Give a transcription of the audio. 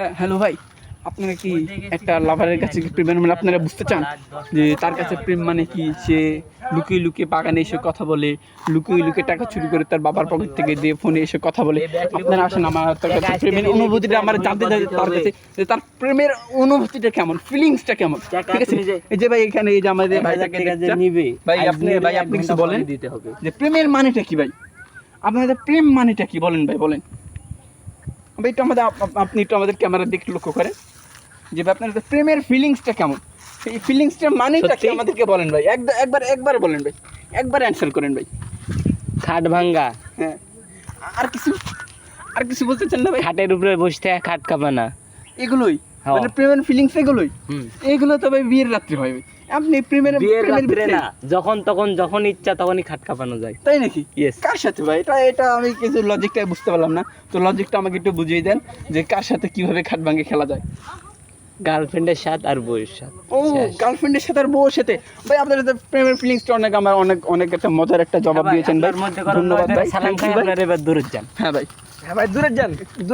হ্যাঁ হ্যালো ভাই আপনারা কি একটা লাভারের কাছে কি প্রেমের মানে আপনারা বুঝতে চান যে তার কাছে প্রেম মানে কি? সে লুকিয়ে লুকিয়ে বাগানে এসে কথা বলে লুকিয়ে লুকিয়ে টাকা চুরি করে তার বাবার পকেট থেকে দিয়ে ফোনে এসে কথা বলে। আপনারা আসেন আমার তার কাছে প্রেমের অনুভূতিটা আমার জানতে চাই তার কাছে যে তার প্রেমের অনুভূতিটা কেমন ফিলিংসটা কেমন? ঠিক আছে এই যে ভাই এখানে এই যে আমাদের ভাইটাকে দেখছেন। নিবে। ভাই আপনি ভাই আপনি কিছু বলেন? দিতে হবে। যে প্রেমের মানেটা কি ভাই? আপনাদের প্রেম মানেটা কি বলেন ভাই বলেন। ভাই একটু আমাদের আপ- আপ- আপনি একটু আমাদের ক্যামেরার দিকে একটু লক্ষ্য করেন। যে আপনার প্রেমের ফিলিংসটা কেমন? সেই ফিলিংসটার মানেটা কি আমাদেরকে বলেন ভাই? একদম একবার একবার বলেন ভাই। একবার অ্যান্সার করেন ভাই। খাট ভাঙ্গা। হ্যাঁ। আর কিছু আর কিছু বলতে চান না ভাই? খাটের উপরে বসতে খাট কাঁপানা। এগুলোই। মানে প্রেমের ফিলিংস এগুলোই। এগুলো তো ভাই বিয়ের রাত্রি হয় আপনি প্রেমের বিয়ের রাত্রে না যখন তখন যখন ইচ্ছা তখনই খাট কাঁপানো যায়। তাই নাকি? ইয়েস কার সাথে ভাই? এটা এটা আমি কিছু লজিকটা বুঝতে পারলাম না। তো লজিকটা আমাকে একটু বুঝিয়ে দেন যে কার সাথে কীভাবে খাট ভাঙে খেলা যায়। গার্লফ্রেন্ডের সাথে আর বউয়ের সাথে। ও। গার্লফ্রেন্ডের সাথে আর বউর সাথে। ভাই আপনাদের তো প্রেমের ফিলিংসটা অনেক আমার অনেক অনেক একটা মজার একটা জবাব দিয়েছেন ভাই। আপনার ধন্যবাদ ভাই। সালাম খাই। আপনারা এবার দূরে যান। হ্যাঁ ভাই। হ্যাঁ ভাই দূরে যান। দূরে